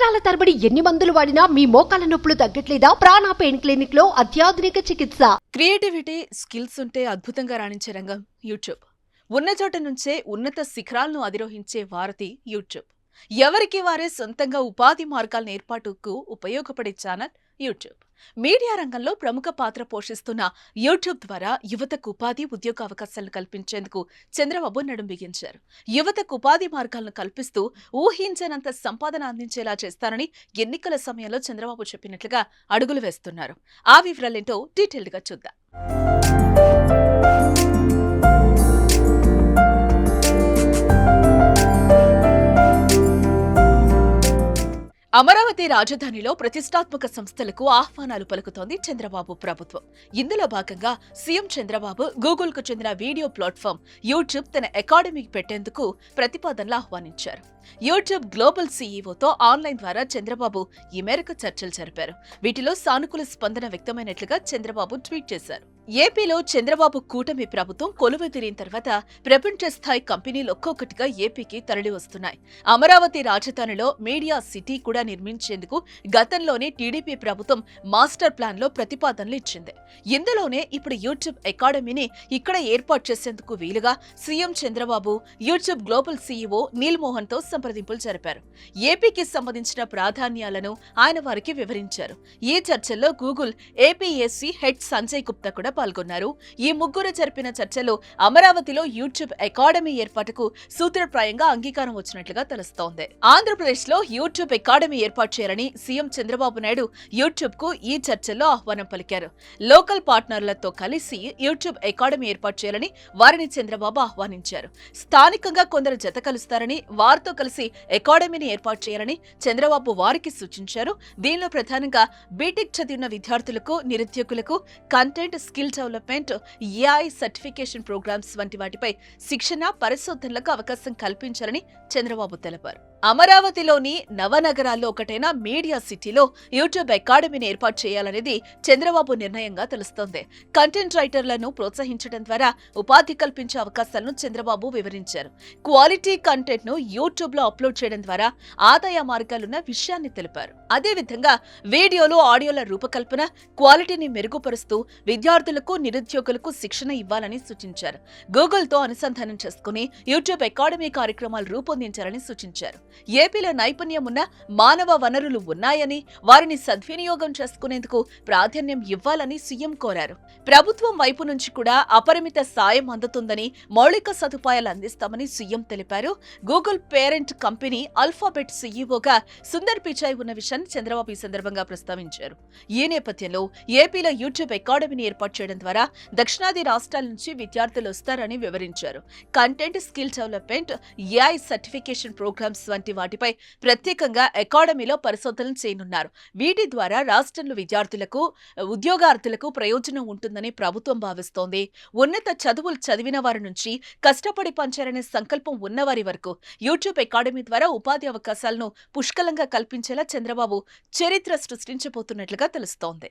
సంవత్సరాల తరబడి ఎన్ని మందులు వాడినా మీ మోకాల నొప్పులు తగ్గట్లేదా? ప్రాణ పెయిన్ క్లినిక్లో అత్యాధునిక చికిత్స. క్రియేటివిటీ స్కిల్స్ ఉంటే అద్భుతంగా రాణించే రంగం యూట్యూబ్. ఉన్న చోట నుంచే ఉన్నత శిఖరాలను అధిరోహించే వారతి యూట్యూబ్. ఎవరికి వారే సొంతంగా ఉపాధి మార్గాలను ఏర్పాటుకు ఉపయోగపడే ఛానల్ యూట్యూబ్. మీడియా రంగంలో ప్రముఖ పాత్ర పోషిస్తున్న యూట్యూబ్ ద్వారా యువతకు ఉపాధి ఉద్యోగ అవకాశాలను కల్పించేందుకు చంద్రబాబు నడుం బిగించారు. యువతకు ఉపాధి మార్గాలను కల్పిస్తూ ఊహించనంత సంపాదన అందించేలా చేస్తారని ఎన్నికల సమయంలో చంద్రబాబు చెప్పినట్లుగా అడుగులు వేస్తున్నారు. ఆ వివరాలేంటో డీటెయిల్డ్గా చూద్దాం. అమరావతి రాజధానిలో ప్రతిష్టాత్మక సంస్థలకు ఆహ్వానాలు పలుకుతోంది చంద్రబాబు ప్రభుత్వం. ఇందులో భాగంగా సీఎం చంద్రబాబు గూగుల్కు చెందిన వీడియో ప్లాట్ఫామ్ యూట్యూబ్ తన అకాడమీకి పెట్టేందుకు ప్రతిపాదనలు ఆహ్వానించారు. యూట్యూబ్ గ్లోబల్ సీఈఓతో ఆన్లైన్ ద్వారా చంద్రబాబు ఈ మేరకు చర్చలు జరిపారు. వీటిలో సానుకూల స్పందన వ్యక్తమైనట్లుగా చంద్రబాబు ట్వీట్ చేశారు. ఏపీలో చంద్రబాబు కూటమి ప్రభుత్వం కొలువు తీరిన తర్వాత ప్రపంచ స్థాయి కంపెనీలు ఒక్కొక్కటిగా ఏపీకి తరలి వస్తున్నాయి. అమరావతి రాజధానిలో మీడియా సిటీ కూడా నిర్మించేందుకు గతంలోనే టీడీపీ ప్రభుత్వం మాస్టర్ ప్లాన్లో ప్రతిపాదనలు ఇచ్చింది. ఇందులోనే ఇప్పుడు యూట్యూబ్ అకాడమీని ఇక్కడ ఏర్పాటు చేసేందుకు వీలుగా CM Chandrababu YouTube global CEO Neal మోహన్తో సంప్రదింపులు జరిపారు. ఏపీకి సంబంధించిన ప్రాధాన్యాలను ఆయన వారికి వివరించారు. ఈ చర్చల్లో Google APSC head Sanjay Gupta కూడా పాల్గొన్నారు. ఈ ముగ్గురు జరిపిన చర్చలో అమరావతిలో యూట్యూబ్ అకాడమీ ఏర్పాటుకు సూత్రప్రాయంగా అంగీకారం వచ్చినట్లుగా తెలుస్తోంది. ఆంధ్రప్రదేశ్లో యూట్యూబ్ అకాడమీ ఏర్పాటు చేయాలని సీఎం చంద్రబాబు నాయుడు యూట్యూబ్కు ఈ చర్చల్లో ఆహ్వానం పలికారు. లోకల్ పార్ట్నర్లతో కలిసి యూట్యూబ్ అకాడమీ ఏర్పాటు చేయాలని వారిని చంద్రబాబు ఆహ్వానించారు. స్థానికంగా కొందరు జత కలుస్తారని వారితో కలిసి అకాడమీని ఏర్పాటు చేయాలని చంద్రబాబు వారికి సూచించారు. దీనిలో ప్రధానంగా బీటెక్ చదివిన విద్యార్థులకు నిరుద్యోగులకు content skill development AI certification programmes వంటి వాటిపై శిక్షణ పరిశోధనలకు అవకాశం కల్పించాలని చంద్రబాబు తెలిపారు. అమరావతిలోని నవనగరాల్లో ఒకటైన మీడియా సిటీలో యూట్యూబ్ అకాడమీని ఏర్పాటు చేయాలనేది చంద్రబాబు నిర్ణయంగా తెలుస్తోంది. కంటెంట్ రైటర్లను ప్రోత్సహించడం ద్వారా ఉపాధి కల్పించే అవకాశాలను చంద్రబాబు వివరించారు. క్వాలిటీ కంటెంట్ను యూట్యూబ్లో అప్లోడ్ చేయడం ద్వారా ఆదాయ మార్గాలున్న విషయాన్ని తెలిపారు. అదేవిధంగా వీడియోలు ఆడియోల రూపకల్పన క్వాలిటీని మెరుగుపరుస్తూ విద్యార్థులకు నిరుద్యోగులకు శిక్షణ ఇవ్వాలని సూచించారు. గూగుల్తో అనుసంధానం చేసుకుని యూట్యూబ్ అకాడమీ కార్యక్రమాలు రూపొందించాలని సూచించారు. ఏపీలో నైపుణ్యం ఉన్న మానవ వనరులు ఉన్నాయని వారిని సద్వినియోగం చేసుకునేందుకు ప్రాధాన్యం ఇవ్వాలని సీఎం కోరారు. ప్రభుత్వం వైపు నుంచి కూడా అపరిమిత సాయం అందుతుందని మౌలిక సదుపాయాలు అందిస్తామని సీఎం తెలిపారు. గూగుల్ పేరెంట్ కంపెనీ అల్ఫాబెట్ సీఈఓగా సుందర్ పిచాయ్ ఉన్న విషయాన్ని చంద్రబాబు ఈ సందర్భంగా ప్రస్తావించారు. ఈ నేపథ్యంలో ఏపీలో యూట్యూబ్ అకాడమీని ఏర్పాటు చేయడం ద్వారా దక్షిణాది రాష్ట్రాల నుంచి విద్యార్థులు వస్తారని వివరించారు. Content skill development AI certification programmes వంటి వాటిపై ప్రత్యేకంగా అకాడమీలో పరిశోధనలు చేయనున్నారు. వీటి ద్వారా రాష్ట్రంలో విద్యార్థులకు ఉద్యోగార్థులకు ప్రయోజనం ఉంటుందని ప్రభుత్వం భావిస్తోంది. ఉన్నత చదువులు చదివిన వారి నుంచి కష్టపడి పంచారనే సంకల్పం ఉన్నవారి వరకు యూట్యూబ్ అకాడమీ ద్వారా ఉపాధి అవకాశాలను పుష్కలంగా కల్పించేలా చంద్రబాబు చరిత్ర సృష్టించబోతున్నట్లుగా తెలుస్తోంది.